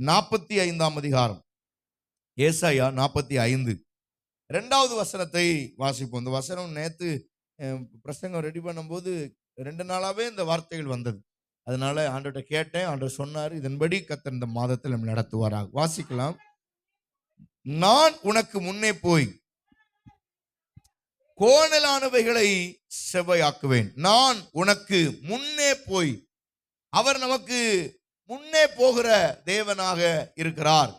நாற்பத்தி ஐந்தாம் அதிகாரம். ஏசாயா நாற்பத்தி ஐந்து. ரெண்டாவது வசனத்தை வாசிப்போம். இந்த வசனம் நேற்று பிரசங்கம் ரெடி பண்ணும்போது ரெண்டு நாளாகவே இந்த வார்த்தைகள் வந்தது. அதனால ஆண்டவர்கிட்ட கேட்டேன். ஆண்டர் சொன்னார் இதன்படி கத்த இந்த மாதத்தில் நம்ம நடத்துவாராக. வாசிக்கலாம். நான் உனக்கு முன்னே போய் கோணலானவைகளை செவ்வையாக்குவேன். நான் உனக்கு முன்னே போய் அவர் நமக்கு முன்னே போகிற தேவனாக இருக்கிறார்.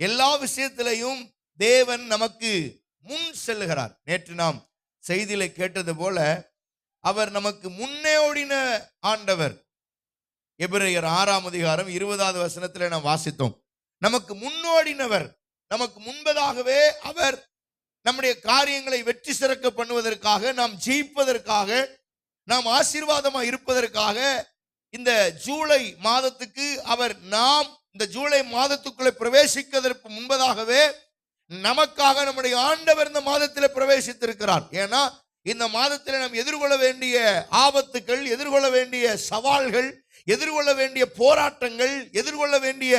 எல்லா விஷயத்திலையும் தேவன் நமக்கு முன் செல்லுகிறார். நேற்று நாம் செய்தியில கேட்டது போல அவர் நமக்கு முன்னே ஓடின ஆண்டவர். எபிரேயர் ஆறாம் அதிகாரம் இருபதாவது வசனத்தில் நாம் வாசித்தோம். நமக்கு முன்னோடினவர் நமக்கு முன்பதாகவே அவர் நம்முடைய காரியங்களை வெற்றி சிறக்க பண்ணுவதற்காக நாம் ஜெயிப்பதற்காக நாம் ஆசீர்வாதமாக இருப்பதற்காக இந்த ஜூலை மாதத்துக்கு அவர் நாம் இந்த ஜூலை மாதத்துக்குள்ளே பிரவேசிப்பதற்கு முன்பதாகவே நமக்காக நம்முடைய ஆண்டவர் இந்த மாதத்தில் பிரவேசித்திருக்கிறார். ஏன்னா இந்த மாதத்தில் நாம் எதிர்கொள்ள வேண்டிய ஆபத்துக்கள் எதிர்கொள்ள வேண்டிய சவால்கள் எதிர்கொள்ள வேண்டிய போராட்டங்கள் எதிர்கொள்ள வேண்டிய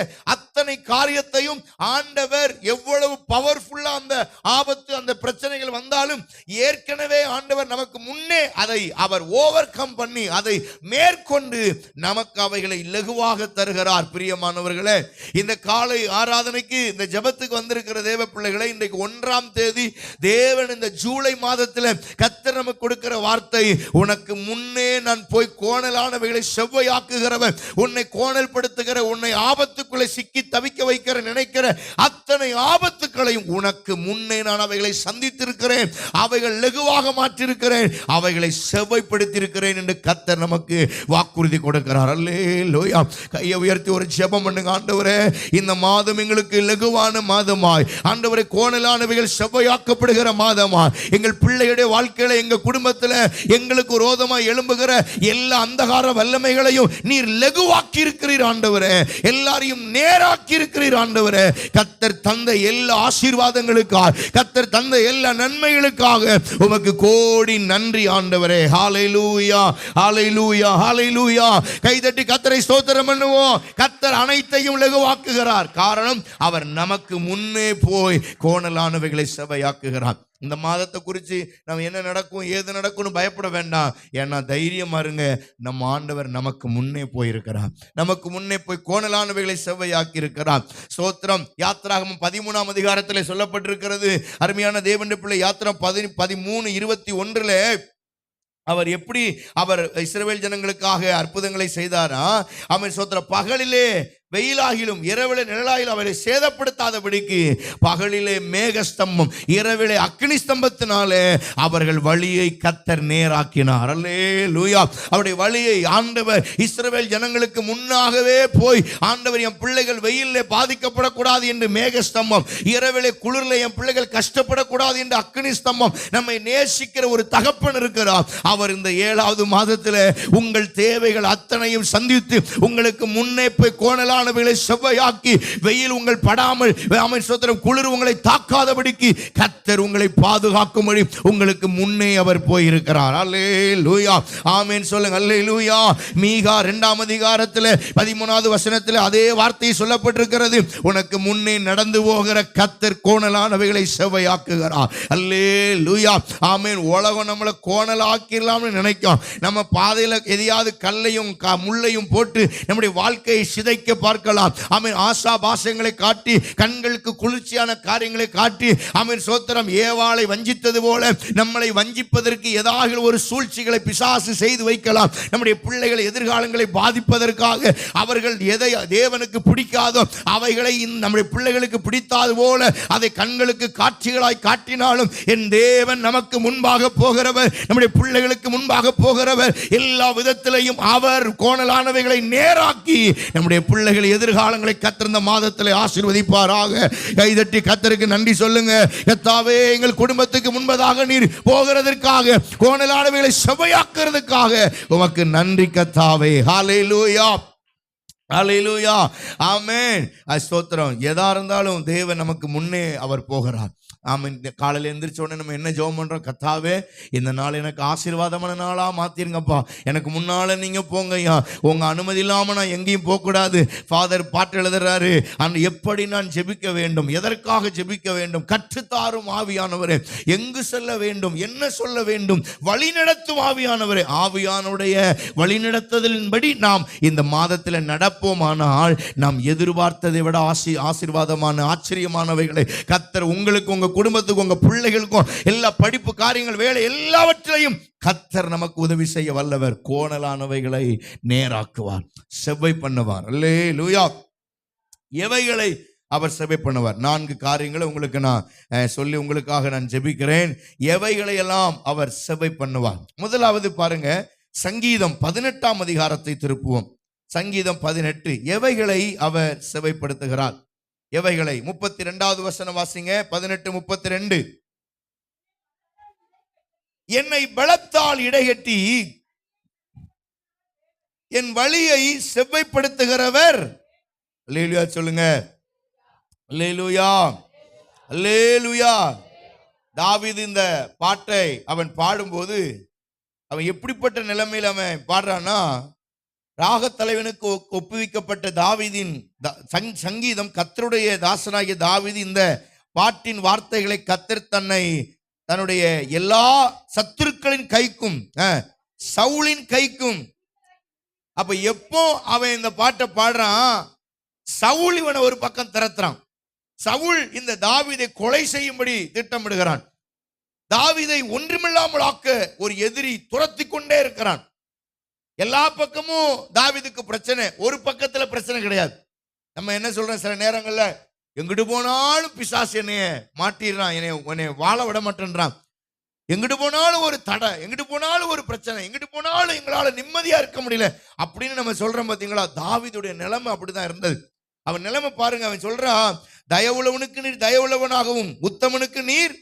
அத்தனை காரியத்தையும் ஆண்டவர் எவ்வளவு பவர்ஃபுல்லா அந்த ஆபத்து அந்த பிரச்சனைகள் வந்தாலும் ஏற்கனவே ஆண்டவர் நமக்கு முன்னே அதை அவர் ஓவர் கம் பண்ணி அதை மேற்கொண்டு நமக்கு அவைகளை இலகுவாக தருகிறார். பிரியமானவர்களே இந்த காலை ஆராதனைக்கு இந்த ஜெபத்துக்கு வந்திருக்கிற தேவ பிள்ளைகளை இன்றைக்கு ஒன்றாம் தேதி தேவன் இந்த ஜூலை மாதத்தில் கத்தர் நமக்கு கொடுக்கிற வார்த்தை உனக்கு முன்னே நான் போய் கோணலானவைகளை செவ்வையாக்குகிறவன் உன்னை கோணல்படுத்துகிற உன்னை ஆபத்துக்குள்ளே சிக்கி தவிக்க வைக்கிற நினைக்கிற அத்தனை ஆபத்துக்களையும் உனக்கு முன்னே நான் அவைகளை சந்தித்திருக்கிறேன். அவைகள் லெகுவாக மாற்றிருக்கிறேன். அவைகளை செவ்வைப்படுத்தியிருக்கிறேன் என்று கத்தர் நமக்கு வாக்குறுதி கொடுக்கிறார். அல்லே லோயா கையை உயர்த்தி ஒரு ஜெபம் பண்ணுங்க ஆண்டவரே. இந்த மாதம் எங்களுக்கு லெகுவான மாதமாய். ஆண்டவரை கோணலானவைகள் செவ்வையாக்கப்படுகிற மாதமாய். எங்கள் பிள்ளையுடைய வாழ்க்கையில எங்கள் குடும்பத்தில் எங்களுக்கு ரோதமாய் எழும்புகிற எல்லா அந்தகார வல்லமைகளையும் நீர் லெகுவாக்கி இருக்கிறீர் ஆண்டவரே. எல்லாரையும் உண்டாக்கி இருக்கிறீர் ஆண்டவரே. கத்தர் தந்த எல்லா ஆசீர்வாதங்களுக்காக கத்தர் தந்த எல்லா நன்மைகளுக்காக உமக்கு கோடி நன்றி ஆண்டவரே. ஹாலை லூயா ஹாலை லூயா ஹாலை லூயா கைதட்டி கத்தரை ஸ்தோத்திரம் பண்ணுவோம். கத்தர் அனைத்தையும் லகுவாக்குகிறார். காரணம் அவர் நமக்கு முன்னே போய் கோணலானவைகளை செவையாக்குகிறார் இந்த மாதத்தை குறித்து நம்ம என்ன நடக்கும் ஏது நடக்கும்னு பயப்பட வேண்டாம். ஏன்னா தைரியம் இருங்க. நம்ம ஆண்டவர் நமக்கு முன்னே போயிருக்கிறார். நமக்கு முன்னே போய் கோணலானவைகளை செவ்வையாக்கி இருக்கிறார் சோத்திரம் யாத்திராகம் பதிமூணாம் அதிகாரத்தில் சொல்லப்பட்டிருக்கிறது. அருமையான தேவனுடைய பிள்ளை யாத்திரம் பதி பதிமூணு இருபத்தி ஒன்றில் அவர் எப்படி அவர் இஸ்ரவேல் ஜனங்களுக்காக அற்புதங்களை செய்தாரா? அவன் சோத்திர பகலிலே வெயிலாகிலும் இரவிலே நிழலாகிலும் அவரை சேதப்படுத்தாதபடிக்கு பகலிலே மேகஸ்தம்பம் இரவிலே அக்னி ஸ்தம்பத்தினாலே அவர்கள் வழியை கத்தர் நேராக்கினார். அல்லே லூயா அவருடைய வழியை ஆண்டவர் இஸ்ரவேல் ஜனங்களுக்கு முன்னாகவே போய் ஆண்டவர் என் பிள்ளைகள் வெயிலில் பாதிக்கப்படக்கூடாது என்று மேகஸ்தம்பம் இரவிலே குளிரில் என் பிள்ளைகள் கஷ்டப்படக்கூடாது என்று அக்னி ஸ்தம்பம் நம்மை நேசிக்கிற ஒரு தகப்பன் இருக்கிறார். அவர் இந்த ஏழாவது மாதத்தில் உங்கள் தேவைகள் அத்தனையும் சந்தித்து உங்களுக்கு முன்னே போய் கோணலானவைகளை செவ்வையாக்கி வெயில் உங்கள் படாமல் அமைச்சரம் குளிர் உங்களை தாக்காதபடிக்கு கத்தர் உங்களை பாதுகாக்கும்படி உங்களுக்கு முன்னே அவர் போயிருக்கிறார். அல்லே லூயா ஆமேன். சொல்லுங்க. அல்லே லூயா மீகா இரண்டாம் அதிகாரத்தில் பதிமூணாவது வசனத்தில் அதே வார்த்தை சொல்லப்பட்டிருக்கிறது. உனக்கு முன்னே நடந்து போகிற கத்தர் கோணலானவைகளை செவ்வையாக்குகிறார். அல்லே லூயா ஆமேன். உலகம் நம்மளை கோணலாக்கிடலாம்னு நினைக்கும். நம்ம பாதையில் எதையாவது கல்லையும் க- முள்ளையும் போட்டு நம்முடைய வாழ்க்கையை சிதைக்க பார்க்கலாம். அவன் ஆசா பாசங்களை காட்டி கண்களுக்கு குளிர்ச்சியான காரியங்களை காட்டி அவன் சோத்திரம் ஏவாளை வஞ்சித்தது போல நம்மளை வஞ்சிப்பதற்கு ஏதாவது ஒரு சூழ்ச்சிகளை பிசாசு செய்து வைக்கலாம். நம்முடைய பிள்ளைகளை எதிர்காலங்களை பாதிப்பதற்காக அவர்கள் எதை தேவனுக்கு பிடிக்காதோ அவைகளை நம்முடைய பிள்ளைகளுக்கு பிடித்தாது போல அதை கண்களுக்கு காட்சிகளாய் காட்டினாலும் என் தேவன் நமக்கு முன்பாக போகிறவர் நம்முடைய பிள்ளைகளுக்கு முன்பாக போகிறவர் எல்லா விதத்திலையும் அவர் கோணலானவைகளை நேராக்கி நம்முடைய பிள்ளைகள் எதிர்காலங்களை கத்திருந்த மாதத்தில் ஆசீர்வதிப்பாராக. கைதட்டி கத்தருக்கு நன்றி சொல்லுங்க. கத்தாவே எங்கள் குடும்பத்துக்கு முன்பதாக நீர் போகிறதற்காக கோணலானவைகளை செவையாக்குறதுக்காக உமக்கு நன்றி கத்தாவே. ஹalleluya அலையிலூயா ஆமென் ஸ்தோத்திரம் எதா இருந்தாலும் தேவன் நமக்கு முன்னே அவர் போகிறார். ஆமாம் இந்த காலையில் எந்திரிச்ச உடனே நம்ம என்ன ஜெபம் பண்ணுறோம் கத்தாவே இந்த நாள் எனக்கு ஆசீர்வாதமான நாளா மாற்றிருங்கப்பா எனக்கு முன்னால நீங்க போங்க ஐயா உங்க அனுமதி இல்லாம நான் எங்கேயும் போகக்கூடாது. ஃபாதர் பாட்டு எழுதுறாரு. அந்த எப்படி நான் ஜெபிக்க வேண்டும்? எதற்காக ஜெபிக்க வேண்டும்? கற்றுத்தாரும் ஆவியானவரே. எங்கு செல்ல வேண்டும்? என்ன சொல்ல வேண்டும்? வழிநடத்தும் ஆவியானவரே. ஆவியானுடைய வழிநடத்துதலின்படி நாம் இந்த மாதத்தில் நடப்போமானால் நாம் எதிர்பார்த்ததை விட ஆசி ஆசீர்வாதமான ஆச்சரியமானவைகளை கத்தர் உங்களுக்கு உங்க குடும்பத்துக்கும் உங்க பிள்ளைகளுக்கும் எல்லா படிப்பு காரியங்கள் வேலை எல்லாவற்றையும் கத்தர் நமக்கு உதவி செய்ய வல்லவர். கோணலானவைகளை நேராக்குவார் செவ்வை பண்ணுவார். அல்லே லூயா எவைகளை அவர் செவை பண்ணுவார்? நான்கு காரியங்களை உங்களுக்கு நான் சொல்லி உங்களுக்காக நான் ஜெபிக்கிறேன். எவைகளை எல்லாம் அவர் செவை பண்ணுவார்? முதலாவது பாருங்க சங்கீதம் பதினெட்டாம் அதிகாரத்தை திருப்புவோம். சங்கீதம் பதினெட்டு. எவைகளை அவர் செவைப்படுத்துகிறார் எவைகளை? முப்பத்தி ரெண்டாவது வசனம் வாசிங்க. பதினெட்டு முப்பத்தி ரெண்டு என்னை பலத்தால் இடைகட்டி என் வழியை செவ்வைப்படுத்துகிறவர். அல்லேலூயா சொல்லுங்க. அல்லேலூயா. அல்லேலூயா. தாவிது இந்த பாட்டை அவன் பாடும்போது அவன் எப்படிப்பட்ட நிலைமையில் அவன் பாடுறான்னா ராகத் தலைவனுக்கு ஒ- ஒப்புவிக்கப்பட்ட தாவீதின் சங்- சங்கீதம் கத்தருடைய தாசனாகிய தாவிதி இந்த பாட்டின் வார்த்தைகளை கத்தர் தன்னை தன்னுடைய எல்லா சத்துருக்களின் கைக்கும் சவுளின் கைக்கும் அப்ப எப்போ அவன் இந்த பாட்டை பாடுறான்? சவுல் இவனை ஒரு பக்கம் திறத்துறான். சவுல் இந்த தாவிதை கொலை செய்யும்படி திட்டமிடுகிறான். தாவிதை ஒன்றுமில்லாமல் ஆக்க ஒரு எதிரி துரத்தி கொண்டே இருக்கிறான். எல்லா பக்கமும் தாவிதுக்கு பிரச்சனை. ஒரு பக்கத்தில் பிரச்சனை கிடையாது. நம்ம என்ன சொல்றோம்? சில நேரங்களில் எங்கிட்டு போனாலும் பிசாசு என்னைய மாட்டிடுறான் என்னைய உன்னை வாழ விட மாட்டேன்றான். எங்கிட்டு போனாலும் ஒரு தடை எங்கிட்டு போனாலும் ஒரு பிரச்சனை எங்கிட்டு போனாலும் எங்களால் நிம்மதியா இருக்க முடியல அப்படின்னு நம்ம சொல்றோம் பார்த்தீங்களா தாவிதுடைய நிலைமை அப்படிதான் இருந்தது. அவன் நிலைமை பாருங்க அவன் சொல்றான் தயவுள்ளவனுக்கு நீர் தயவுள்ளவனாகவும் உத்தமனுக்கு நீர்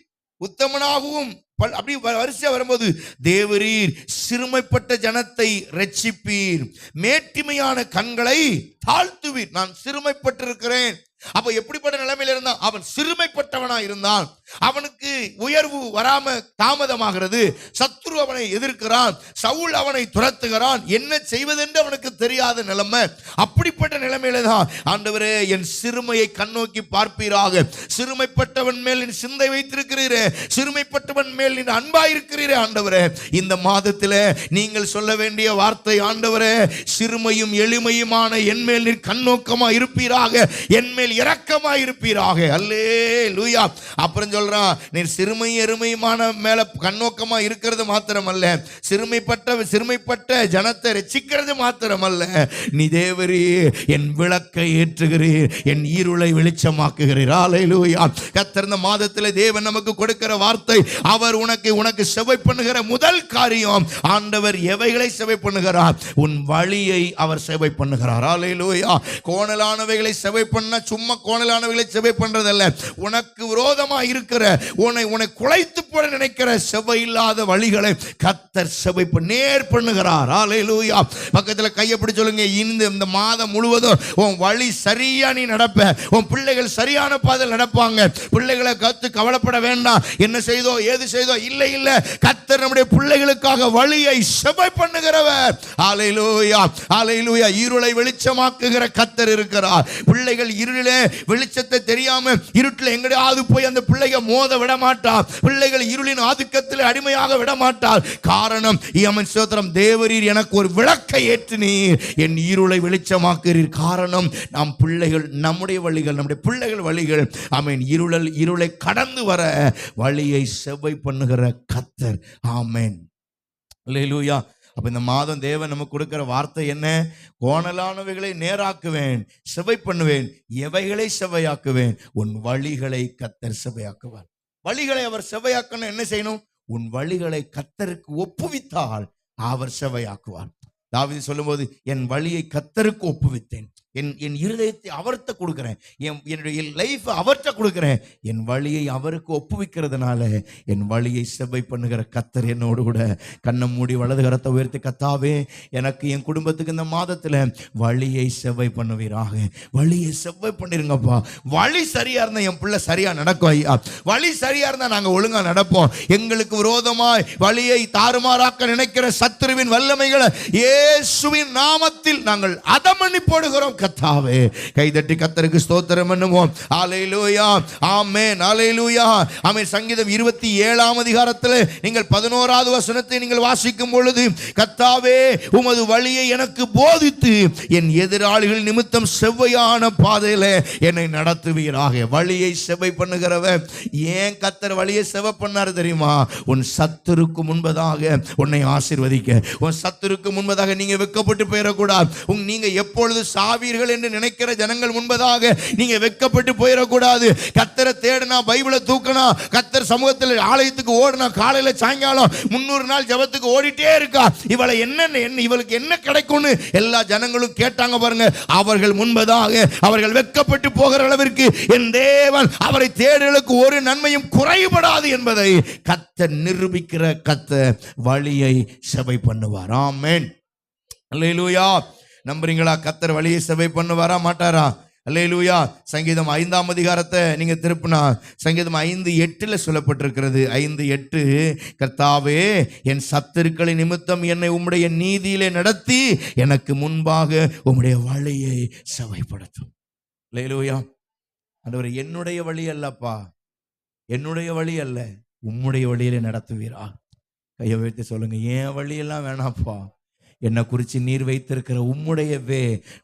உத்தமனாகவும் பல்- அப்படி வ- வரிசையா வரும்போது தேவரீர் சிறுமைப்பட்ட ஜனத்தை ரட்சிப்பீர். மேட்டிமையான கண்களை தாழ்த்துவீர். நான் சிறுமைப்பட்டிருக்கிறேன். அப்ப எப்படிப்பட்ட நிலைமையில இருந்தான்? அவன் சிறுமைப்பட்டவனா இருந்தான் அவனுக்கு உயர்வு வராம தாமதமாகிறது. சத்ரு அவனை எதிர்க்கிறான். சவுல் அவனை துரத்துகிறான். என்ன செய்வதென்று அவனுக்கு தெரியாத நிலைமை. அப்படிப்பட்ட நிலைமையில தான் ஆண்டவரே என் சிறுமையை கண்ணோக்கி பார்ப்பீராக. சிறுமைப்பட்டவன் மேல் என் சிந்தை வைத்திருக்கிறீரே. சிறுமைப்பட்டவன் மேல் என்று அன்பா இருக்கிறீரே ஆண்டவரே. இந்த மாதத்தில் நீங்கள் சொல்ல வேண்டிய வார்த்தை ஆண்டவரே சிறுமையும் எளிமையுமான என் மேல் நீர் கண்ணோக்கமா இருப்பீராக என் மேல் இரக்கமா இருப்பீராக அல்லே லூயா அப்புறம் சொல்றான் நீ சிறுமை எருமையுமான மேல கண்ணோக்கமா இருக்கிறது மாத்திரமல்ல. சிறுமைப்பட்ட சிறுமைப்பட்ட ஜனத்தை ரசிக்கிறது மாத்திரமல்ல. நீ தேவரீ என் விளக்கை ஏற்றுகிறீர் என் ஈருளை வெளிச்சமாக்குகிறீர். ஆலையிலூயா கத்திருந்த மாதத்தில் தேவன் நமக்கு கொடுக்கிற வார்த்தை அவர் உனக்கு உனக்கு செவை பண்ணுகிற முதல் காரியம் ஆண்டவர் எவைகளை செவை பண்ணுகிறார்? உன் வழியை அவர் செவை பண்ணுகிறார். ஆலையிலூயா கோணலானவைகளை செவை பண்ண சும்மா கோணலானவைகளை செவை பண்றதல்ல. உனக்கு விரோதமாக இருக்க இருக்கிற உன்னை உன்னை குலைத்து போட நினைக்கிற செவ்வை இல்லாத வழிகளை கத்தர் செவை நேர் பண்ணுகிறார். ஆலையிலூயா லூயா பக்கத்தில் கையப்படி சொல்லுங்க இந்த இந்த மாதம் முழுவதும் உன் வழி சரியா நீ நடப்ப. உன் பிள்ளைகள் சரியான பாதையில் நடப்பாங்க. பிள்ளைகளை கத்து கவலைப்பட வேண்டாம். என்ன செய்தோ ஏது செய்தோ இல்லை இல்லை. கத்தர் நம்முடைய பிள்ளைகளுக்காக வழியை செவை பண்ணுகிறவர். ஆலை லூயா ஆலை லூயா இருளை வெளிச்சமாக்குகிற கத்தர் இருக்கிறார். பிள்ளைகள் இருளிலே வெளிச்சத்தை தெரியாம இருட்டில் எங்கடையாவது போய் அந்த பிள்ளைகள் பிள்ளைக மோத விட மாட்டார் பிள்ளைகள் இருளின் ஆதிக்கத்தில் அடிமையாக விட மாட்டார் காரணம் இயமன் சோத்திரம் தேவரீர் எனக்கு ஒரு விளக்கை ஏற்றினீர். என் இருளை வெளிச்சமாக்குறீர் காரணம் நாம் பிள்ளைகள் நம்முடைய வழிகள் நம்முடைய பிள்ளைகள் வழிகள் ஆமீன் இருளல் இருளை கடந்து வர வழியை செவ்வை பண்ணுகிற கத்தர். ஆமேன். அல்லேலூயா அப்ப இந்த மாதம் தேவன் நமக்கு கொடுக்கிற வார்த்தை என்ன? கோணலானவைகளை நேராக்குவேன் செவை பண்ணுவேன் எவைகளை செவையாக்குவேன் உன் வழிகளை கத்தர் செவையாக்குவார் வழிகளை அவர் செவையாக்கணும் என்ன செய்யணும்? உன் வழிகளை கத்தருக்கு ஒப்புவித்தால் அவர் செவையாக்குவார் தாவிதி சொல்லும்போது என் வழியை கத்தருக்கு ஒப்புவித்தேன். என் என் இருதயத்தை அவர்த்த கொடுக்குறேன். என் என்னுடைய லைஃப் அவர்த்த கொடுக்குறேன். என் வழியை அவருக்கு ஒப்புவிக்கிறதுனால என் வழியை செவ்வை பண்ணுகிற கத்தர் என்னோடு கூட கண்ணை மூடி வலது கரத்தை உயர்த்தி கத்தாவே எனக்கு என் குடும்பத்துக்கு இந்த மாதத்தில் வழியை செவ்வை பண்ணுவீராக. வழியை செவ்வை பண்ணிருங்கப்பா. வழி சரியாக இருந்தால் என் பிள்ளை சரியாக நடக்கும் ஐயா. வழி சரியாக இருந்தால் நாங்கள் ஒழுங்காக நடப்போம். எங்களுக்கு விரோதமாய் வழியை தாறுமாறாக்க நினைக்கிற சத்துருவின் வல்லமைகளை இயேசுவின் நாமத்தில் நாங்கள் அதமணி போடுகிறோம் கத்தாவே. கைதட்டி கத்தருக்கு ஸ்தோத்திரம் பண்ணுவோம். ஆலையிலூயா ஆமென். ஆலையிலூயா ஆமென். சங்கீதம் இருபத்தி ஏழாம் அதிகாரத்தில் நீங்கள் பதினோராவது வசனத்தை நீங்கள் வாசிக்கும் பொழுது கத்தாவே உமது வழியை எனக்கு போதித்து என் எதிராளிகள் நிமித்தம் செவ்வையான பாதையில என்னை நடத்துவீராக. வழியை செவ்வை பண்ணுகிறவன் ஏன் கத்தர் வழியை செவ்வை பண்ணாரு தெரியுமா? உன் சத்துருக்கு முன்பதாக உன்னை ஆசிர்வதிக்க. உன் சத்துருக்கு முன்பதாக நீங்க வெக்கப்பட்டு போயிடக்கூடாது. உங் நீங்க எப்பொழுது சாவி சாவீர்கள் என்று நினைக்கிற ஜனங்கள் முன்பதாக நீங்க வெக்கப்பட்டு போயிடக்கூடாது. கத்தரை தேடினா பைபிளை தூக்கினா கத்தர் சமூகத்தில் ஆலயத்துக்கு ஓடினா காலையில சாயங்காலம் முன்னூறு நாள் ஜெபத்துக்கு ஓடிட்டே இருக்கா. இவளை என்னென்ன என்ன இவளுக்கு என்ன கிடைக்கும்னு எல்லா ஜனங்களும் கேட்டாங்க பாருங்க. அவர்கள் முன்பதாக அவர்கள் வெக்கப்பட்டு போகிற அளவிற்கு என் தேவன் அவரை தேடுகளுக்கு ஒரு நன்மையும் குறைபடாது என்பதை கத்த நிரூபிக்கிற கத்த வழியை செவை பண்ணுவார். ஆமேன். அல்லேலூயா நம்புறீங்களா? கத்தர் வழியை செவை பண்ணுவாரா மாட்டாரா? அல்லேலூயா. சங்கீதம் ஐந்தாம் அதிகாரத்தை நீங்கள் திருப்பினா சங்கீதம் ஐந்து எட்டில் சொல்லப்பட்டிருக்கிறது. ஐந்து எட்டு கர்த்தாவே என் சத்திருக்களை நிமித்தம் என்னை உம்முடைய நீதியிலே நடத்தி எனக்கு முன்பாக உம்முடைய வழியை செவைப்படுத்தும். அல்லேலூயா. அந்தவர் என்னுடைய வழி அல்லப்பா. என்னுடைய வழி அல்ல உம்முடைய வழியிலே நடத்துவீரா. கையை வைத்து சொல்லுங்க என் வழியெல்லாம் வேணாப்பா. என்னை குறித்து நீர் வைத்திருக்கிற உம்முடைய வே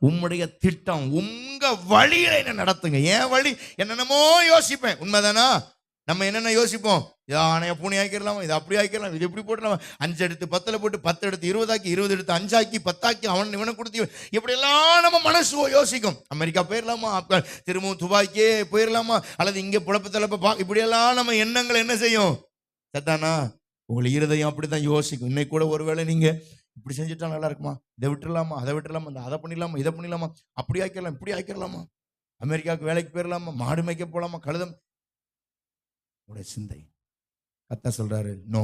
உம்முடைய திட்டம் உங்க வழியில என்ன நடத்துங்க. என் வழி என்னென்னமோ யோசிப்பேன். உண்மைதானா? நம்ம என்னென்ன யோசிப்போம்? இதை ஆணையை பூனை ஆக்கிடலாமா இது அப்படி ஆக்கிடலாம் இது இப்படி போட்டுடலாம் அஞ்சு எடுத்து பத்தில் போட்டு பத்து எடுத்து இருபதாக்கி இருபது எடுத்து அஞ்சாக்கி பத்தாக்கி அவன் இவனை கொடுத்து இப்படியெல்லாம் நம்ம மனசு யோசிக்கும். அமெரிக்கா போயிடலாமா ஆப்கான் திரும்பவும் துபாய்க்கே போயிடலாமா அல்லது இங்கே புழப்பு தலைப்ப பா இப்படியெல்லாம் நம்ம எண்ணங்கள் என்ன செய்யும்? சத்தானா? உங்களை இருதயம் அப்படித்தான் யோசிக்கும். இன்னைக்கு கூட ஒருவேளை நீங்கள் இப்படி செஞ்சுட்டா நல்லா இருக்குமா இதை விட்டுடலாமா அதை விட்டுடலாமா அதை பண்ணிடலாமா? இதை பண்ணிடலாமா? அப்படி ஆக்கிடலாம் இப்படி ஆக்கிடலாமா? அமெரிக்காவுக்கு வேலைக்கு போயிடலாமா? மாடு மேய்க்க போகலாமா? கழுதம். உடைய சிந்தை. கத்தா சொல்றாரு no.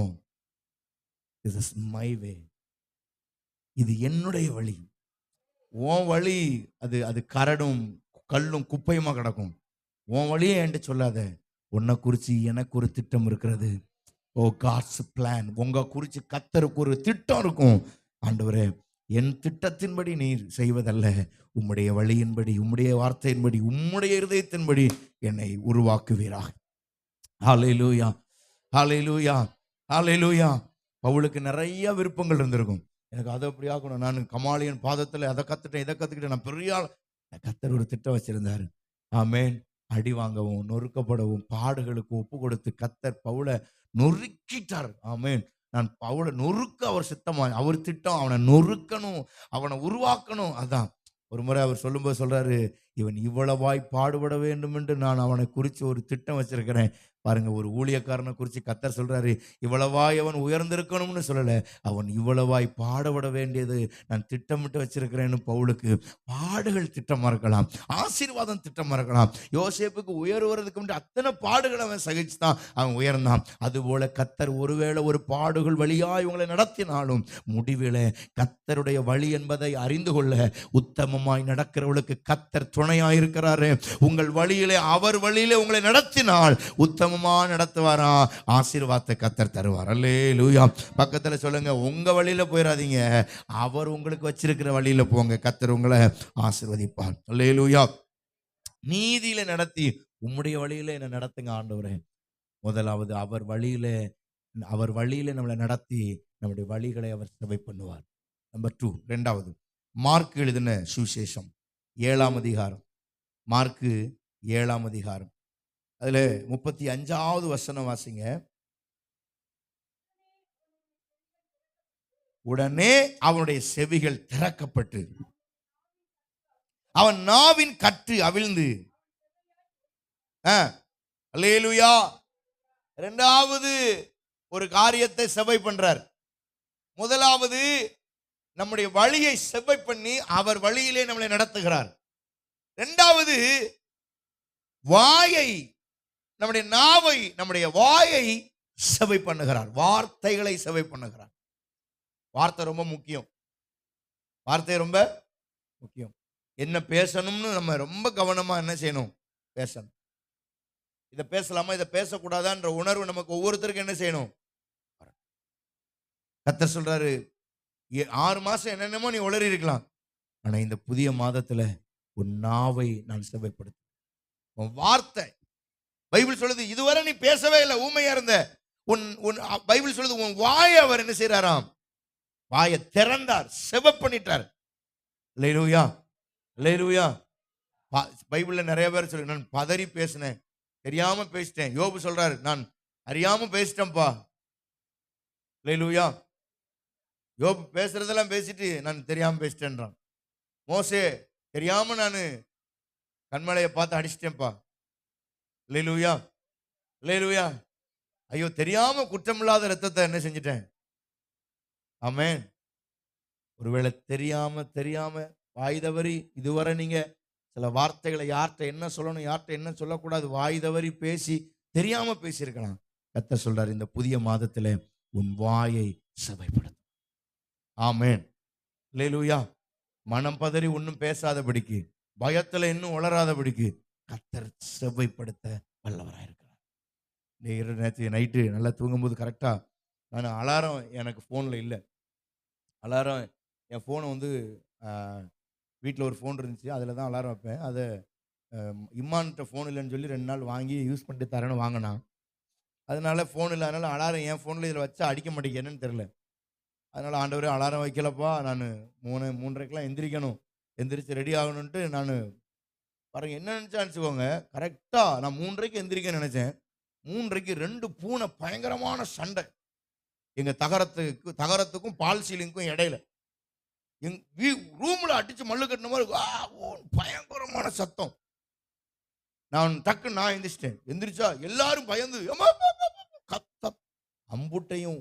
Is is my way இது என்னுடைய வழி. உன் வழி அது அது கரடும் கல்லும் குப்பையுமா கிடக்கும்? உன் வழியே என்கிட்ட சொல்லாத. உன்னை குறித்து எனக்கு ஒரு திட்டம் இருக்கிறது. ஓ காட்ஸ் பிளான் உங்க குறித்து கத்தருக்கு ஒரு திட்டம் இருக்கும். ஆண்டவரே என் திட்டத்தின்படி நீர் செய்வதல்ல. உம்முடைய வழியின்படி உம்முடைய வார்த்தையின்படி உம்முடைய இருதயத்தின்படி என்னை உருவாக்குவீராக. லூயா ஹalleluya லூயா பவுலுக்கு நிறைய விருப்பங்கள் இருந்திருக்கும். எனக்கு அதை அப்படி ஆகணும் நான் கமாலியன் பாதத்தில் அதை கற்றுட்டேன் இதை கற்றுக்கிட்டேன் நான் பெரிய ஆள். கத்தர் ஒரு திட்டம் வச்சிருந்தாரு. ஆமேன். அடி வாங்கவும் நொறுக்கப்படவும் பாடுகளுக்கு ஒப்பு கொடுத்து கத்தர் பவுளை நொறுக்கிட்டார். ஆமேன். நான் அவளை நொறுக்க அவர் சித்தமா அவர் திட்டம் அவனை நொறுக்கணும் அவனை உருவாக்கணும். அதான். ஒரு முறை அவர் சொல்லும்போது சொல்றாரு இவன் இவ்வளவாய் பாடுபட வேண்டும் என்று நான் அவனை குறித்து ஒரு திட்டம் வச்சிருக்கிறேன். பாருங்க ஒரு ஊழியக்காரனை குறித்து கத்தர் சொல்றாரு இவ்வளவாய் அவன் உயர்ந்திருக்கணும்னு சொல்லலை. அவன் இவ்வளவாய் பாடுபட வேண்டியது நான் திட்டமிட்டு வச்சிருக்கிறேன்னு பவுலுக்கு பாடுகள் திட்டமாக இருக்கலாம் ஆசீர்வாதம் திட்டமாக இருக்கலாம். யோசேப்புக்கு உயர்வதற்கு முன்னாடி அத்தனை பாடுகள் அவன் சகிச்சுதான் அவன் உயர்ந்தான். அதுபோல கத்தர் ஒருவேளை ஒரு பாடுகள் வழியாய் இவங்களை நடத்தினாலும் முடிவில் கத்தருடைய வழி என்பதை அறிந்து கொள்ள உத்தமமாய் நடக்கிறவளுக்கு கத்தர் துணையாயிருக்கிறாரு. உங்கள் வழியிலே அவர் வழியிலே உங்களை நடத்தினால் உத்தமமா நடத்துவாராம் ஆசீர்வாதத்தை கத்தர் தருவார். அல்லே லூயா பக்கத்துல சொல்லுங்க உங்க வழியில போயிடாதீங்க அவர் உங்களுக்கு வச்சிருக்கிற வழியில போங்க. கத்தர் உங்களை ஆசிர்வதிப்பார். அல்லே லூயா நீதியில நடத்தி உம்முடைய வழியில என்ன நடத்துங்க ஆண்டவரே. முதலாவது அவர் வழியில அவர் வழியில நம்மளை நடத்தி நம்முடைய வழிகளை அவர் செவை பண்ணுவார். நம்பர் டூ ரெண்டாவது மார்க் எழுதின சுவிசேஷம். ஏழாம் அதிகாரம். மார்க்கு ஏழாம் அதிகாரம். அதுல முப்பத்தி அஞ்சாவது வசனம் வாசிங்க. உடனே அவனுடைய செவிகள் திறக்கப்பட்டு. அவன் நாவின் கற்று அவிழ்ந்து. ஆ, அல்லேலூயா. இரண்டாவது ஒரு காரியத்தை செவ்வாய் பண்றார். முதலாவது நம்முடைய வழியை செவ்வாய் பண்ணி அவர் வழியிலே நம்மளை நடத்துகிறார். இரண்டாவது வாயை நம்முடைய நாவை நம்முடைய வாயை செவை பண்ணுகிறார். வார்த்தைகளை செவை பண்ணுகிறார். வார்த்தை ரொம்ப முக்கியம். வார்த்தை ரொம்ப முக்கியம். என்ன பேசணும்னு நம்ம ரொம்ப கவனமாக என்ன செய்யணும்? பேசணும். இதை பேசலாமா? இதை பேசக்கூடாதான்ற உணர்வு நமக்கு ஒவ்வொருத்தருக்கும் என்ன செய்யணும்? கத்தர் சொல்றாரு "ஏ- ஆறு மாசம் என்னென்னமோ நீ உளறி இருக்கலாம். ஆனா இந்த புதிய மாதத்துல உன் நாவை நான் செவைப்படுத்த உன் வார்த்தை பைபிள் சொல்லுது இதுவரை நீ பேசவே இல்லை ஊமையா இருந்த. உன் உன் பைபிள் சொல்லுது உன் வாயை அவர் என்ன செய்யறாராம் வாயை திறந்தார் செவ பண்ணிட்டார். லேலூயா லேலூயா பைபிள்ல நிறைய பேர் சொல்லு நான் பதறி பேசினேன் தெரியாம பேசிட்டேன். யோபு சொல்றாரு நான் அறியாம பேசிட்டேன்ப்பா. லேலூயா யோபு பேசுறதெல்லாம் பேசிட்டு நான் தெரியாம பேசிட்டேன்றான். மோசே தெரியாம நான் கண்மலையை பார்த்து அடிச்சிட்டேன்ப்பா. லேலுயா லேலுயா ஐயோ தெரியாம குற்றமில்லாத ரத்தத்தை என்ன செஞ்சிட்டேன்? ஆமேன் ஒருவேளை தெரியாம தெரியாம வாய் தவறி இதுவரை நீங்க சில வார்த்தைகளை யார்கிட்ட என்ன சொல்லணும் யார்கிட்ட என்ன சொல்லக்கூடாது வாய் தவறி பேசி தெரியாம பேசியிருக்கலாம். கத்த சொல்றாரு இந்த புதிய மாதத்துல உன் வாயை செவைப்படுத்தும் ஆமேன் லேலுயா மனம் பதறி ஒன்றும் பேசாதபடிக்கு பயத்துல இன்னும் உளராதபடிக்கு கத்தர் செவ்வைப்படுத்த வல்லவராயிருக்கிறார் நேர நேற்று நைட்டு நல்லா தூங்கும்போது கரெக்டாக நான் அலாரம் எனக்கு ஃபோனில் இல்லை. அலாரம் என் ஃபோனை வந்து வீட்டில் ஒரு ஃபோன் இருந்துச்சு. அதில் தான் அலாரம் வைப்பேன். அதை இம்மான்கிட்ட ஃபோன் இல்லைன்னு சொல்லி ரெண்டு நாள் வாங்கி யூஸ் பண்ணிட்டு தரேன்னு வாங்கினான். அதனால ஃபோன் இல்லை அதனால் அலாரம் என் ஃபோனில் இதில் வச்சா அடிக்க மாட்டேங்க என்னன்னு தெரில அதனால் ஆண்டவரே அலாரம் வைக்கலப்பா. நான் மூணு மூன்றரைக்கெலாம் எந்திரிக்கணும். எந்திரிச்சு ரெடி ஆகணுன்ட்டு நான் பாருங்க என்ன நினச்சா நினச்சிக்கோங்க கரெக்டாக நான் மூன்றரைக்கு எந்திரிக்கேன்னு நினச்சேன். மூன்றரைக்கு ரெண்டு பூனை பயங்கரமான சண்டை. எங்கள் தகரத்துக்கு தகரத்துக்கும் பால் சீலிங்க்கும் இடையில. எங் வீ ரூமில் அடித்து மல்லு கட்டின மாதிரி ஆ, ஓ, பயங்கரமான சத்தம். நான் டக்கு நான் எந்திரிச்சிட்டேன். எந்திரிச்சா எல்லாரும் பயந்து கத்த அம்புட்டையும்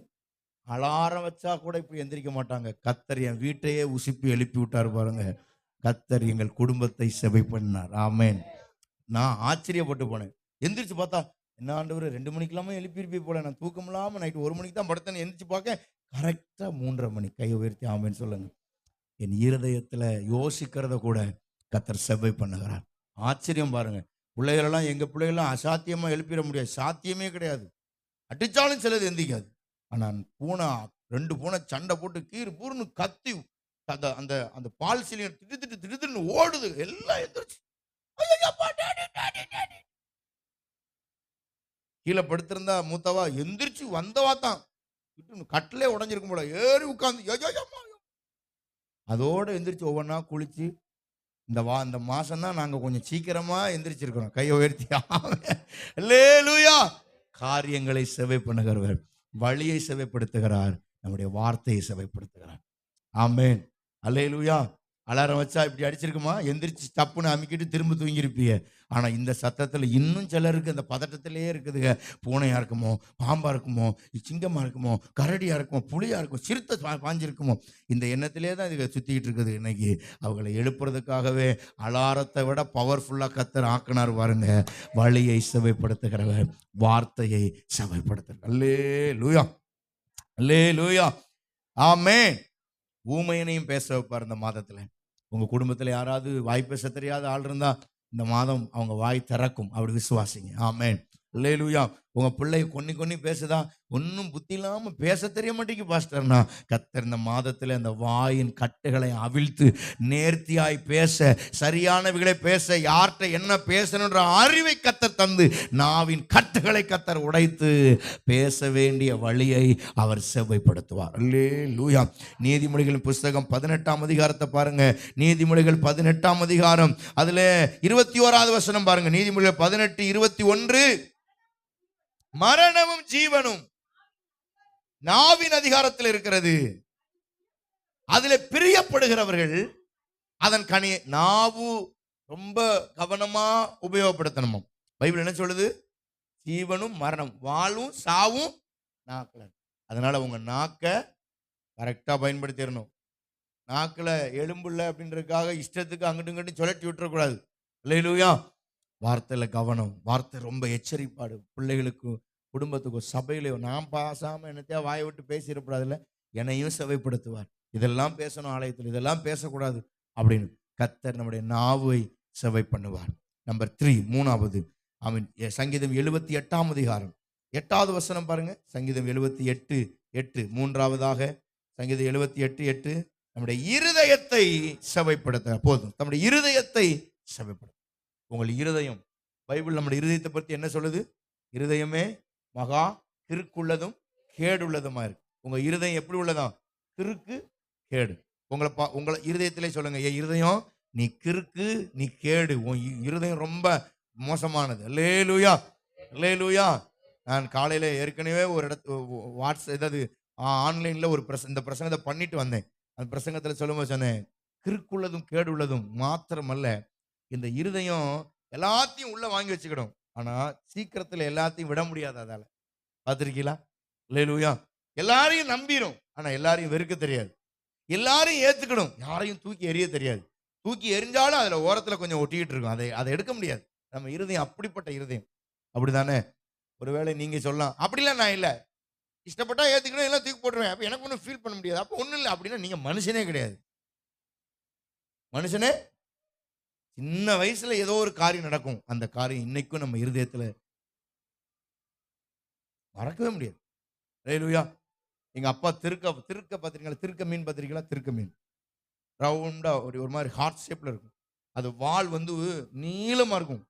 அலாரம் வச்சா கூட இப்போ எந்திரிக்க மாட்டாங்க. கத்தர் என் வீட்டையே உசுப்பி எழுப்பி விட்டார் பாருங்க. கத்தர் எங்கள் குடும்பத்தை செவை பண்ணார் ஆமேன். நான் ஆச்சரியப்பட்டு போனேன். எந்திரிச்சு பார்த்தா என்ன ஆண்டவர் ரெண்டு மணிக்கெல்லாமே எழுப்பியிருப்பி போல நான் தூக்கம் இல்லாம நைட்டு ஒரு மணிக்கு தான் படுத்தேன் எந்திரிச்சு பார்க்க கரெக்டா மூன்றரை மணி. கை உயர்த்தி ஆமேன்னு சொல்லுங்க. என் இருதயத்துல யோசிக்கிறத கூட கத்தர் செவ்வை பண்ணுகிறார். ஆச்சரியம் பாருங்க. பிள்ளைகளெல்லாம் எங்க பிள்ளைகள்லாம் அசாத்தியமா எழுப்பிட முடியாது. சாத்தியமே கிடையாது. அடிச்சாலும் சிலது எந்திக்காது. ஆனா பூனை ரெண்டு பூனை சண்டை போட்டு கீறு பூர்னு கத்தி அந்த அந்த அந்த பால் சிலிண்டர் திட்டு திட்டு திட்டு திட்டுன்னு ஓடுது எல்லாம் எந்திரிச்சு கீழே படுத்திருந்தா மூத்தவா எந்திரிச்சு வந்தவா தான். கட்டிலே உடஞ்சிருக்கும் போல ஏறி உட்காந்து அதோட எந்திரிச்சு ஒவ்வொன்றா குளிச்சு இந்த வா இந்த மாசம் தான் நாங்கள் கொஞ்சம் சீக்கிரமாக எந்திரிச்சிருக்கிறோம் கையை உயர்த்தி லேலுயா காரியங்களை செவை பண்ணுகிறவர் வழியை செவைப்படுத்துகிறார் நம்முடைய வார்த்தையை செவைப்படுத்துகிறார். ஆமேன். அல்லேலூயா. அலாரம் வச்சா இப்படி அடிச்சிருக்குமா? எந்திரிச்சு தப்புன்னு அமைக்கிட்டு திரும்ப தூங்கியிருப்பிய. ஆனா இந்த சத்தத்துல இன்னும் சிலருக்கு அந்த பதட்டத்திலே இருக்குதுங்க. பூனையா இருக்குமோ பாம்பா இருக்குமோ சிங்கமா இருக்குமோ கரடியா இருக்குமோ புளியாக இருக்கும் சிறுத்தை பாஞ்சிருக்குமோ இந்த எண்ணத்திலே தான் இதுக சுத்திக்கிட்டு இருக்குது இன்னைக்கு. அவங்களை எழுப்புறதுக்காகவே அலாரத்தை விட பவர்ஃபுல்லா கத்தர் ஆக்கினார் பாருங்க. வழியை செவைப்படுத்துகிறவர் வார்த்தையை செவைப்படுத்துகிறார். அல்லே லூயா அல்லே லூயா ஆமே ஊமையனையும் பேச வைப்பார் இந்த மாதத்துல. உங்க குடும்பத்துல யாராவது வாய் பேச தெரியாத ஆள் இருந்தா இந்த மாதம் அவங்க வாய் திறக்கும். அப்படி விசுவாசிங்க. ஆமேன். லேலுயா உங்க பிள்ளை கொன்னி கொன்னி பேசுதா? ஒன்றும் புத்தி இல்லாமல் பேச தெரிய மாட்டேங்குது பாஸ்டர்னா. கத்தர் இந்த மாதத்தில் அந்த வாயின் கட்டுகளை அவிழ்த்து நேர்த்தியாய் பேச சரியானவைகளை பேச யார்கிட்ட என்ன பேசணுன்ற அறிவை கத்தர் தந்து நாவின் கட்டுகளை கத்தர் உடைத்து பேச வேண்டிய வழியை அவர் செவ்வைப்படுத்துவார். அல்லே லூயா நீதிமொழிகளின் புஸ்தகம் பதினெட்டாம் அதிகாரத்தை பாருங்க. நீதிமொழிகள் பதினெட்டாம் அதிகாரம். அதில் இருபத்தி ஓராவது வசனம் பாருங்க. நீதிமொழிகள் பதினெட்டு இருபத்தி ஒன்று. மரணமும் ஜீவனும் நாவின் அதிகாரத்தில் இருக்கிறது. அதுல பிரியப்படுகிறவர்கள் அதன் கனி நாவு ரொம்ப கவனமா உபயோகப்படுத்தணுமா? பைபிள் என்ன சொல்லுது? ஜீவனும் மரணம் வாழும் சாவும் நாக்கில் அதனால உங்க நாக்க கரெக்டாக பயன்படுத்திடணும். நாக்கில் எலும்புல அப்படின்றதுக்காக இஷ்டத்துக்கு அங்கிட்டு இங்கிட்டு சுழட்டி விட்டுறக்கூடாது. அல்லேலூயா. வார்த்தையில் கவனம் வார்த்தை ரொம்ப எச்சரிப்பாடு. பிள்ளைகளுக்கும் குடும்பத்துக்கும் சபையிலையும் நான் பாசாமல் என்னத்தையா வாயை விட்டு பேசிடக்கூடாதுல்ல என்னையும் செவைப்படுத்துவார். இதெல்லாம் பேசணும் ஆலயத்தில் இதெல்லாம் பேசக்கூடாது அப்படின்னு கத்தர் நம்முடைய நாவை செவை பண்ணுவார். நம்பர் த்ரீ மூணாவது அவன் சங்கீதம் எழுபத்தி எட்டாம் அதிகாரம். எட்டாவது வசனம் பாருங்க. சங்கீதம் எழுபத்தி எட்டு எட்டு மூன்றாவதாக சங்கீதம் எழுபத்தி எட்டு எட்டு நம்முடைய இருதயத்தை செவைப்படுத்த போதும். நம்முடைய இருதயத்தை செவைப்படுத்த உங்கள் இருதயம் பைபிள் நம்முடைய இருதயத்தை பற்றி என்ன சொல்லுது? இருதயமே மகா கிறுக்குள்ளதும் கேடுள்ளதுமா இருக்கு. உங்க இருதயம் எப்படி உள்ளதா? கிறுக்கு கேடு. உங்களை பா உங்களை இருதயத்திலே சொல்லுங்க என் இருதயம் நீ கிறுக்கு நீ கேடு. உன் இருதயம் ரொம்ப மோசமானது. லேலுயா லேலுயா நான் காலையில் ஏற்கனவே ஒரு இடத்து வாட்ஸ் ஏதாவது ஆன்லைனில் ஒரு பிரச இந்த பிரசங்கத்தை பண்ணிட்டு வந்தேன். அந்த பிரசங்கத்தில் சொல்லும்போது சொன்னேன் கிறுக்குள்ளதும் கேடுள்ளதும் மாத்திரமல்ல இந்த இருதயம் எல்லாத்தையும் உள்ள வாங்கி வச்சுக்கிடும். ஆனால் சீக்கிரத்தில் எல்லாத்தையும் விட முடியாது அதால். பார்த்துருக்கீங்களா? லேலுயா எல்லாரையும் நம்பிடும் ஆனால் எல்லாரையும் வெறுக்க தெரியாது. எல்லாரையும் ஏற்றுக்கணும் யாரையும் தூக்கி எறிய தெரியாது. தூக்கி எரிஞ்சாலும் அதில் ஓரத்தில் கொஞ்சம் ஒட்டிக்கிட்டு இருக்கும். அதை அதை எடுக்க முடியாது. நம்ம இருதயம் அப்படிப்பட்ட இருதயம். அப்படிதானே ஒருவேளை நீங்கள் சொல்லலாம் அப்படிலாம் நான் இல்லை. இஷ்டப்பட்டா ஏத்துக்கணும் எல்லாம் தூக்கி போட்டுருவேன். அப்போ எனக்கு ஒன்றும் ஃபீல் பண்ண முடியாது. அப்போ ஒன்றும் இல்லை. அப்படின்னா நீங்க மனுஷனே கிடையாது. மனுஷனே சின்ன வயசுல ஏதோ ஒரு காரியம் நடக்கும். அந்த காரியம் இன்னைக்கும் நம்ம இருதயத்துல மறக்கவே முடியாது. ரேலுயா எங்க அப்பா திருக்க திருக்க பார்த்திருக்கீங்களா திருக்க மீன் பார்த்திருக்கீங்களா திருக்க மீன். ரவுண்டா ஒரு ஒரு மாதிரி ஹார்ட் ஷேப்ல இருக்கும். அது வால் வந்து நீளமா இருக்கும்.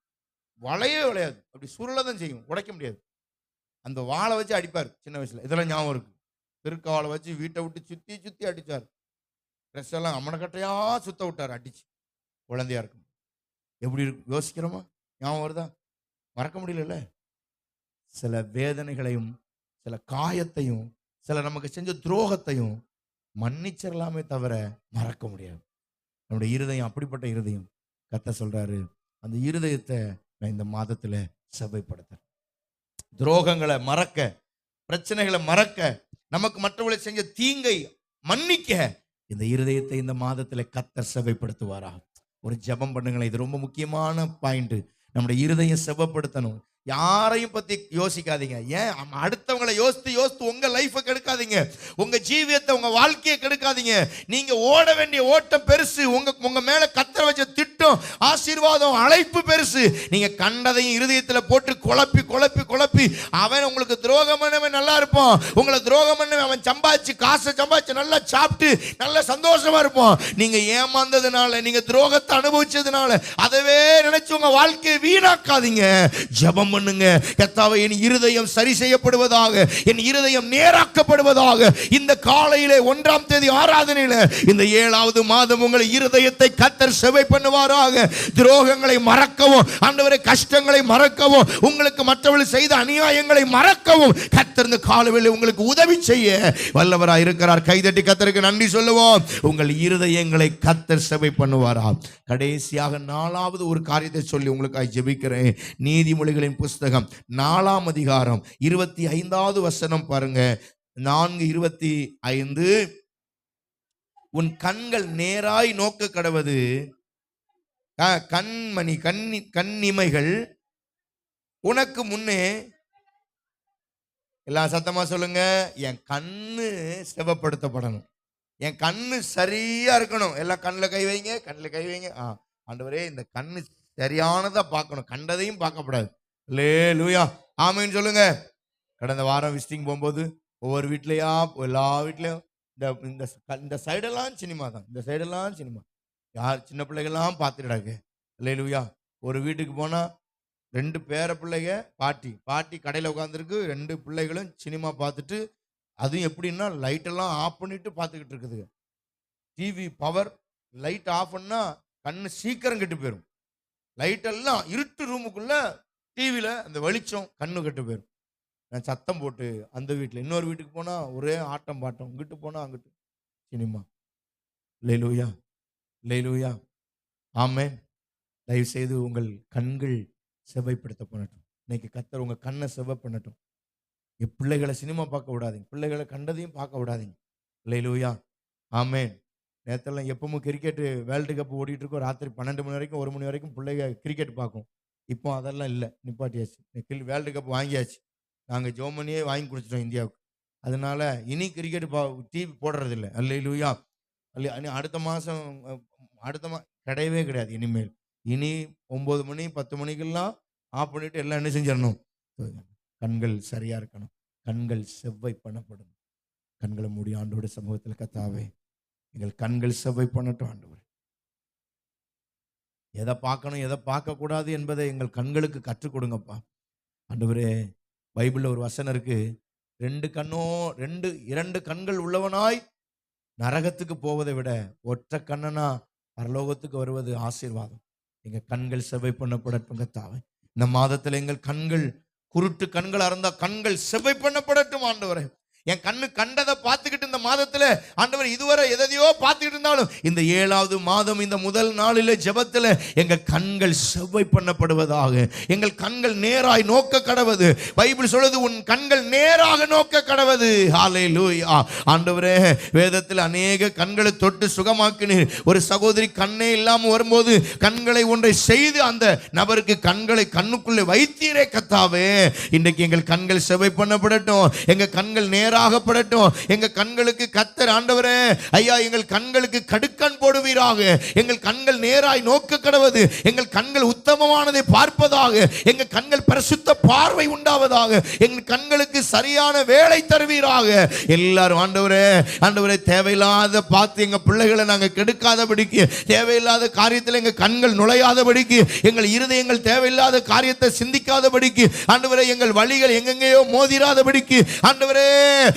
வளையவே வளையாது. அப்படி சுருள தான் செய்யும். உடைக்க முடியாது. அந்த வாளை வச்சு அடிப்பார் சின்ன வயசுல. இதெல்லாம் ஞாபகம் இருக்கு. திருக்க வாழை வச்சு வீட்டை விட்டு சுத்தி சுத்தி அடிச்சார். ட்ரெஸ் எல்லாம் அம்மனக்கட்டையா சுத்த விட்டார். அடிச்சு. குழந்தையா இருக்கும். எப்படி யோசிக்கிறோமா? ஞாபகம் வருதா? மறக்க முடியலல்ல? சில வேதனைகளையும் சில காயத்தையும் சில நமக்கு செஞ்ச துரோகத்தையும் மன்னிச்சிடலாமே தவிர மறக்க முடியாது. நம்முடைய இருதயம் அப்படிப்பட்ட இருதயம். கத்த சொல்றாரு அந்த இருதயத்தை நான் இந்த மாதத்துல செவ்வைப்படுத்துறேன். துரோகங்களை மறக்க பிரச்சனைகளை மறக்க நமக்கு மற்றவர்களை செஞ்ச தீங்கை மன்னிக்க இந்த இருதயத்தை இந்த மாதத்துல கத்தர் செவைப்படுத்துவாராகும் ஒரு ஜெபம் பண்ணுங்களேன். இது ரொம்ப முக்கியமான பாயிண்ட். நம்முடைய இருதயம் செவப்படுத்தணும். யாரையும் பத்தி யோசிக்காதீங்க. ஏன்? அடுத்தவங்களை யோசித்து யோசித்து உங்க லைஃபை கெடுக்காதீங்க. உங்க ஜீவியத்தை உங்க வாழ்க்கையை கெடுக்காதீங்க. நீங்க ஓட வேண்டிய ஓட்டம் பெருசு உங்க உங்க மேல கத்தர வச்ச திட்டம் ஆசீர்வாதம் அழைப்பு பெருசு. நீங்க கண்டதையும் இருதயத்துல போட்டு குழப்பி குழப்பி குழப்பி அவன் உங்களுக்கு துரோகம் பண்ணவன் நல்லா இருப்பான். உங்களை துரோகம் பண்ணவன் அவன் சம்பாதிச்சு காசை சம்பாதிச்சு நல்லா சாப்பிட்டு நல்லா சந்தோஷமா இருப்பான். நீங்க ஏமாந்ததுனால நீங்க துரோகத்தை அனுபவிச்சதுனால அதவே நினைச்சு உங்க வாழ்க்கையை வீணாக்காதீங்க. ஜெபம் பண்ணுங்க. கத்தாவை என் இருதயம் சரி செய்யப்படுவதாக என் இருதயம் நேராக்கப்படுவதாக இந்த காலையிலே ஒன்றாம் தேதி ஆராதனையில இந்த ஏழாவது மாதம் உங்கள் இருதயத்தை கத்தர் செவை பண்ணுவாராக. துரோகங்களை மறக்கவும் ஆண்டவரை கஷ்டங்களை மறக்கவும் உங்களுக்கு மற்றவர்கள் செய்த அநியாயங்களை மறக்கவும் கத்தர் இந்த உங்களுக்கு உதவி செய்ய வல்லவராக இருக்கிறார். கைதட்டி கத்தருக்கு நன்றி சொல்லுவோம். உங்கள் இருதயங்களை கத்தர் செவை பண்ணுவாரா? கடைசியாக நாலாவது ஒரு காரியத்தை சொல்லி உங்களுக்காக ஜெபிக்கிறேன். நீதிமொழிகளின் புஸ்தகம். நாலாம் அதிகாரம் இருபத்தி ஐந்தாவது வசனம் பாருங்க. நான்கு இருபத்தி ஐந்து. உன் கண்கள் நேராய் நோக்க கடவது. கண்மணி கண்ணி கண்ணிமைகள் உனக்கு முன்னே. எல்லாம் சத்தமா சொல்லுங்க. என் கண்ணு செவப்படுத்தப்படணும். என் கண்ணு சரியா இருக்கணும். எல்லாம் கண்ணில் கை வைங்க கண்ணில் கை வைங்க. ஆ ஆண்டவரே இந்த கண்ணு சரியானதை பார்க்கணும். கண்டதையும் பார்க்கப்படாது லே லூயா ஆமைன்னு சொல்லுங்க. கடந்த வாரம் விசிட்டிங் போகும்போது ஒவ்வொரு வீட்லயா எல்லா வீட்லேயும் இந்த இந்த இந்த சைடெல்லாம் சினிமா தான். இந்த சைடெல்லாம் சினிமா யார் சின்ன பிள்ளைகள்லாம் பார்த்துடாங்க இல்லை லூயா ஒரு வீட்டுக்கு போனால் ரெண்டு பேர பிள்ளைங்க பாட்டி. பாட்டி கடையில் உட்காந்துருக்கு ரெண்டு பிள்ளைகளும் சினிமா பார்த்துட்டு அதுவும் எப்படின்னா லைட்டெல்லாம் ஆஃப் பண்ணிட்டு பார்த்துக்கிட்டு இருக்குது டிவி பவர் லைட் ஆஃப் பண்ணால் கண்ணு சீக்கிரம் கெட்டு போயிடும் லைட்டெல்லாம் இருட்டு ரூமுக்குள்ளே டிவியில் அந்த வெளிச்சம் கண்ணு கெட்டு போயிடும் நான் சத்தம் போட்டு அந்த வீட்டில் இன்னொரு வீட்டுக்கு போனால் ஒரே ஆட்டம் பாட்டம். இங்கிட்டு போனால் அங்கிட்டு. சினிமா. லேலூயா. லேலூயா. ஆமென். தயவு செய்து உங்கள் கண்கள் செவ்வைப்படுத்த பண்ணட்டும் இன்னைக்கு கத்தர் உங்கள் கண்ணை செவ்வை பண்ணட்டும் என் பிள்ளைகளை சினிமா பார்க்க விடாதீங்க. பிள்ளைகளை கண்டதையும் பார்க்க விடாதீங்க. லேலூயா. ஆமேன். நேற்றுலாம் எப்பவும் கிரிக்கெட்டு வேர்ல்டு கப் ஓடிட்டு இருக்கோம். ராத்திரி பன்னெண்டு மணி வரைக்கும் ஒரு மணி வரைக்கும் பிள்ளைங்க கிரிக்கெட் பார்க்கும். இப்போ அதெல்லாம் இல்லை. நிப்பாட்டியாச்சு. வேர்ல்டு கப் வாங்கியாச்சு. நாங்கள் ஜோமனியே வாங்கி கொடுத்துட்டோம் இந்தியாவுக்கு. அதனால இனி கிரிக்கெட் பா டிவி போடுறதில்ல. அல்ல லூயா அல்ல அடுத்த மாதம் அடுத்த மா கிடையவே கிடையாது இனிமேல். இனி ஒம்பது மணி பத்து மணிக்கெல்லாம் ஆஃப் பண்ணிட்டு எல்லாம் என்ன செஞ்சிடணும்? கண்கள் சரியா இருக்கணும். கண்கள் செவ்வை பண்ணப்படணும். கண்களை மூடி ஆண்டோட சமூகத்தில் கத்தாவே. எங்கள் கண்கள் செவ்வை பண்ணட்டும் ஆண்டவர். எதை பார்க்கணும் எதை பார்க்கக்கூடாது என்பதை எங்கள் கண்களுக்கு கற்றுக் கொடுங்கப்பா. ஆண்டவரே பைபிளில் ஒரு வசனம் இருக்கு. ரெண்டு கண்ணோ ரெண்டு இரண்டு கண்கள் உள்ளவனாய் நரகத்துக்கு போவதை விட ஒற்றை கண்ணனா பரலோகத்துக்கு வருவது ஆசீர்வாதம். எங்க கண்கள் செவ்வை பண்ணப்படட்டும் கத்தாவே இந்த மாதத்துல எங்கள் கண்கள் குருட்டு கண்கள் அறந்தா கண்கள் செவ்வை பண்ணப்படட்டும் ஆண்டவரே. என் கண்ணு கண்டதை பார்த்துக்கிட்டு இந்த மாதத்துல ஆண்டவர் இதுவரை எதையோ பார்த்துக்கிட்டு இருந்தாலும் இந்த ஏழாவது மாதம் இந்த முதல் நாளில ஜெபத்துல எங்க கண்கள் செவ்வை பண்ணப்படுவதாக எங்கள் கண்கள் நேராய் நோக்க கடவது. பைபிள் சொல்லுது உன் கண்கள் நேராக நோக்க கடவது. ஹாலே லூயா ஆண்டவரே வேதத்தில் அநேக கண்களை தொட்டு சுகமாக்கினீர். ஒரு சகோதரி கண்ணே இல்லாமல் வரும்போது கண்களை ஒன்றை செய்து அந்த நபருக்கு கண்களை கண்ணுக்குள்ளே வைத்தீரே கத்தாவே. இன்றைக்கு எங்கள் கண்கள் செவ்வாய் பண்ணப்படட்டும். எங்க கண்கள் நேர நேராகப்படட்டும் எங்க கண்களுக்கு கத்தர் ஆண்டவரே ஐயா எங்கள் கண்களுக்கு கடுக்கண் போடுவீராக. எங்கள் கண்கள் நேராய் நோக்க கடவது. எங்கள் கண்கள் உத்தமமானதை பார்ப்பதாக. எங்கள் கண்கள் பரிசுத்த பார்வை உண்டாவதாக. எங்கள் கண்களுக்கு சரியான வேலை தருவீராக. எல்லாரும் ஆண்டவரே ஆண்டவரே தேவையில்லாத பார்த்து எங்க பிள்ளைகளை நாங்க கெடுக்காதபடிக்கு தேவையில்லாத காரியத்தில் எங்க கண்கள் நுழையாதபடிக்கு எங்கள் இருதயங்கள் தேவையில்லாத காரியத்தை சிந்திக்காதபடிக்கு ஆண்டவரே எங்கள் வழிகள் எங்கெங்கேயோ மோதிராதபடிக்கு ஆண்டவரே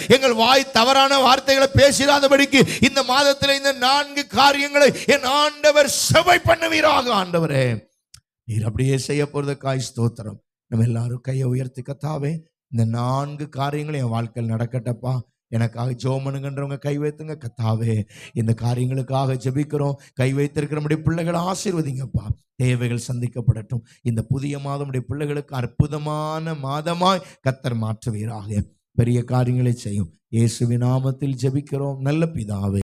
எங்கள் வாய் தவறான வார்த்தைகளை பேசிடாதபடிக்கு இந்த மாதத்தில் இந்த நான்கு காரியங்களை என் ஆண்டவர் செவை பண்ணுவீராக ஆண்டவரே. நீர் அப்படியே செய்ய காய் ஸ்தோத்திரம். நம்ம எல்லாரும் கையை உயர்த்தி கத்தாவே இந்த நான்கு காரியங்களும் என் வாழ்க்கையில் நடக்கட்டப்பா. எனக்காக ஜோமனுங்கன்றவங்க கை வைத்துங்க கத்தாவே. இந்த காரியங்களுக்காக ஜபிக்கிறோம். கை வைத்திருக்கிற நம்முடைய பிள்ளைகளை ஆசீர்வதிங்கப்பா. தேவைகள் சந்திக்கப்படட்டும். இந்த புதிய மாதம் பிள்ளைகளுக்கு அற்புதமான மாதமாய் கத்தர் மாற்றுவீராக. பெரிய காரியங்களை செய்யும். இயேசுவின் நாமத்தில் ஜெபிக்கிறோம். நல்ல பிதாவே.